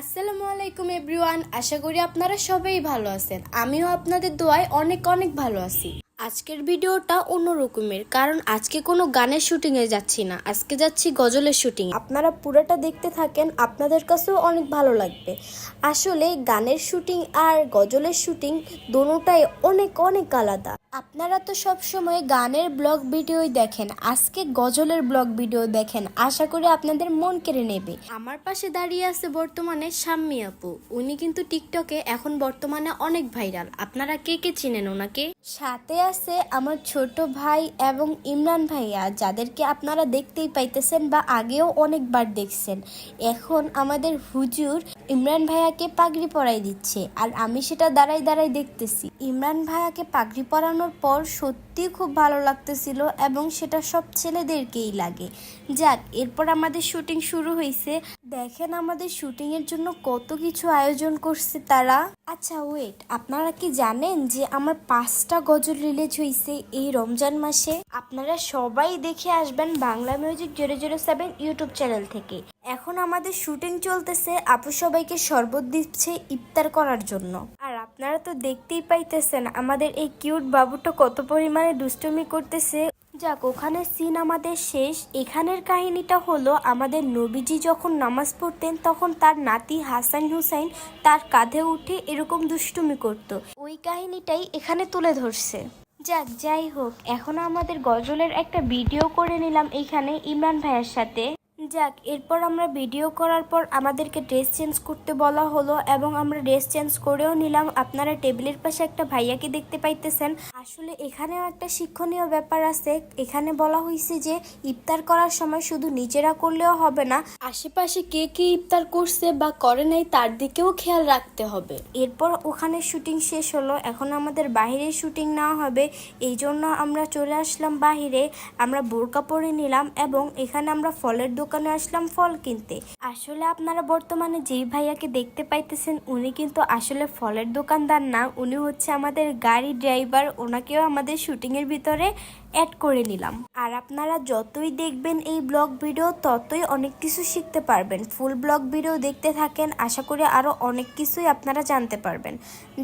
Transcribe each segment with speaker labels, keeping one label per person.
Speaker 1: আসসালামু আলাইকুম এভরিওয়ান, আশা করি আপনারা সবাই ভালো আছেন। আমিও আপনাদের দোয়ায় অনেক অনেক ভালো আছি। আজকের ভিডিওটা অন্যরকমের, কারণ আজকে কোনো গানের শুটিং এ যাচ্ছি না। আজকে যাচ্ছি গজলের শুটিং আপনারা পুরোটা দেখতে থাকেন, আপনাদের কাছেও অনেক ভালো লাগবে। আসলে গানের শুটিং আর গজলের শুটিং দোনোটাই অনেক অনেক আলাদা। আপনারা তো সব সময় গানের ব্লগ ভিডিওই দেখেন, আজকে গজলের ব্লগ ভিডিও দেখেন, আশা করি আপনাদের মন কেড়ে নেবে। আমার পাশে দাঁড়িয়ে আছে বর্তমানে শাম্মী আপু। উনি কিন্তু টিকটকে এখন বর্তমানে অনেক ভাইরাল আপনারা কে কে চিনেন ওনাকে? সাথে আছে আমার ছোট ভাই এবং ইমরান ভাইয়া, যাদেরকে আপনারা দেখতেই পাইতেছেন বা আগেও অনেকবার দেখছেন। এখন আমাদের হুজুর ইমরান ভাইয়াকে পাগড়ি পরাই দিচ্ছে আর আমি সেটা দাঁড়াই দাঁড়াই দেখতেছি। ইমরান ভাইয়াকে পাগড়ি পরানোর পর সত্যি খুব ভালো লাগতেছিল এবং সেটা সব ছেলেদেরকেই লাগে। যাক, এরপর আমাদের শুটিং শুরু হয়েছে দেখেন আমাদের শুটিং এর জন্য কত কিছু আয়োজন করছে তারা। আচ্ছা ওয়েট আপনারা কি জানেন যে আমার পাঁচটা গজল রিলিজ হয়েছে এই রমজান মাসে? আপনারা সবাই দেখে আসবেন Bangla music zero zero seven YouTube channel থেকে। এখন আমাদের শুটিং চলতেছে, আপু সবাইকে শরবত দিচ্ছে ইফতার করার জন্য। আর আপনারা তো দেখতেই পাইতেছেন, আমাদের এই কিউট বাবুটা কত পরিমাণে দুষ্টুমি করতেছে। যাক ওখানে সিন আমাদের শেষ। এখানের কাহিনীটা হলো, আমাদের নবীজি যখন নামাজ পড়তেন, তখন তার নাতি হাসান হুসাইন তার কাঁধে উঠে এরকম দুষ্টুমি করত। ওই কাহিনীটাই এখানে তুলে ধরছে। যাক, যাই হোক, এখন আমাদের গজলের একটা ভিডিও করে নিলাম এখানে ইমরান ভাইয়ের সাথে। যাক, এরপর আমরা ভিডিও করার পর আমাদেরকে ড্রেস চেঞ্জ করতে বলা হলো এবং আমরা ড্রেস চেঞ্জ করেও নিলাম। আপনারা টেবিলের পাশে একটা ভাইয়াকে দেখতে পাইতেছেন। আসলে এখানেও একটা শিক্ষণীয় ব্যাপার আছে। এখানে বলা হয়েছে যে, ইফতার করার সময় শুধু নিজেরা করলেও হবে না, আশেপাশে কে কে ইফতার করছে বা করে নাই তার দিকেও খেয়াল রাখতে হবে। এরপর ওখানে শুটিং শেষ হলো, এখন আমাদের বাইরে শুটিং নেওয়া হবে। এই জন্য আমরা চলে আসলাম বাহিরে আমরা বোরকা পরে নিলাম এবং এখানে আমরা ফলের দোকানে আসলাম ফল কিনতে। আসলে আপনারা বর্তমানে যেই ভাইয়াকে দেখতে পাইতেছেন, উনি কিন্তু আসলে ফলের দোকানদার না, উনি হচ্ছে আমাদের গাড়ি ড্রাইভার ওনাকেও আমাদের শুটিং এর ভিতরে অ্যাড করে নিলাম। আর আপনারা যতই দেখবেন এই ব্লগ ভিডিও ততই অনেক কিছু শিখতে পারবেন। ফুল ব্লগ ভিডিও দেখতে থাকেন, আশা করি আরও অনেক কিছুই আপনারা জানতে পারবেন।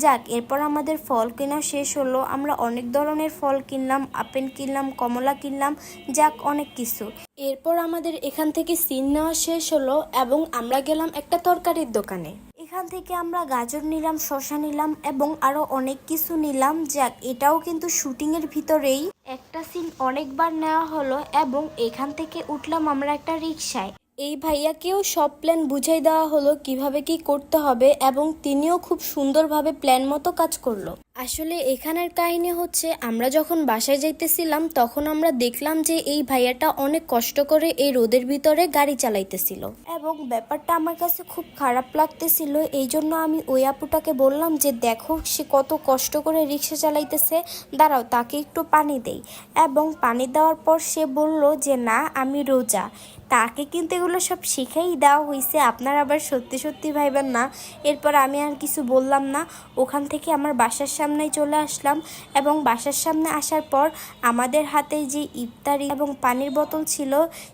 Speaker 1: যাক, এরপর আমাদের ফল কেনা শেষ হলো। আমরা অনেক ধরনের ফল কিনলাম আপেল কিনলাম, কমলা কিনলাম, যাক, অনেক কিছু। এরপর আমাদের এখান থেকে সিন নেওয়া শেষ হলো এবং আমরা গেলাম একটা তরকারির দোকানে। এখান থেকে আমরা গাজর নিলাম শশা নিলাম এবং আরও অনেক কিছু নিলাম। যাক, এটাও কিন্তু শুটিং এর ভিতরেই। একটা সিন অনেকবার নেওয়া হলো এবং এখান থেকে উঠলাম আমরা একটা রিক্সায় এই ভাইয়াকেও সব প্ল্যান বুঝাই দেওয়া হলো কীভাবে কি করতে হবে এবং তিনিও খুব সুন্দরভাবে প্ল্যান মতো কাজ করল। আসলে এখানের কাহিনী হচ্ছে, আমরা যখন বাসায় যাইতেছিলাম, তখন আমরা দেখলাম যে এই ভাইয়াটা অনেক কষ্ট করে এই রোদের ভিতরে গাড়ি চালাইতেছিল। এবং ব্যাপারটা আমার কাছে খুব খারাপ লাগতেছিল, এই জন্য আমি ওই আপুটাকে বললাম যে, দেখো, সে কত কষ্ট করে রিক্সা চালাইতেছে, দাঁড়াও, তাকে একটু পানি দেই। এবং পানি দেওয়ার পর সে বলল যে, না, আমি রোজা। তাকে কিন্তু এগুলো সব শিখেই দেওয়া হয়েছে আপনার আবার সত্যি সত্যি ভাইবেন না। এরপর আমি আর কিছু বললাম না। ওখান থেকে আমার বাসার সামনে চলে আসলাম এবং বাসার সামনে আসার পর আমাদের হাতে যে ইফতারি এবং পানির বোতল ছিল,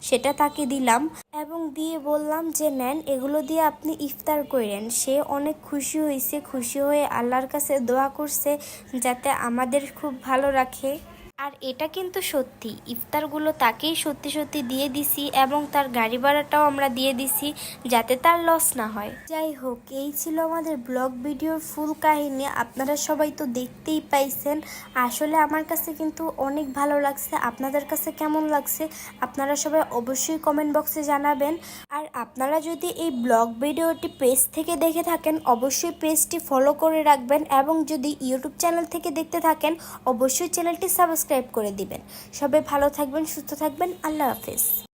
Speaker 1: সেটা তাকে দিলাম এবং দিয়ে বললাম যে, নেন, এগুলো দিয়ে আপনি ইফতার করেন। সে অনেক খুশি হয়েছে খুশি হয়ে আল্লাহর কাছে দোয়া করছে যাতে আমাদের খুব ভালো রাখে। আর এটা কিন্তু সত্যি। ইফতারগুলো তাকেই সত্যি সত্যি দিয়ে দিছি এবং তার গাড়ি ভাড়াটাও আমরা দিয়ে দিছি যাতে তার লস না হয়। যাই হোক, এই ছিল আমাদের ব্লগ ভিডিওর ফুল কাহিনী। আপনারা সবাই তো দেখতেই পাইছেন। আসলে আমার কাছে কিন্তু অনেক ভালো লাগছে। আপনাদের কাছে কেমন লাগছে? আপনারা সবাই অবশ্যই কমেন্ট বক্সে জানাবেন। আর আপনারা যদি এই ব্লগ ভিডিওটি পেজ থেকে দেখে থাকেন, অবশ্যই পেজটি ফলো করে রাখবেন এবং যদি ইউটিউব চ্যানেল থেকে দেখতে থাকেন, অবশ্যই চ্যানেলটি সাবস্ক্রাইব করে দিবেন। সবাই ভালো থাকবেন সুস্থ থাকবেন। আল্লাহ হাফেজ।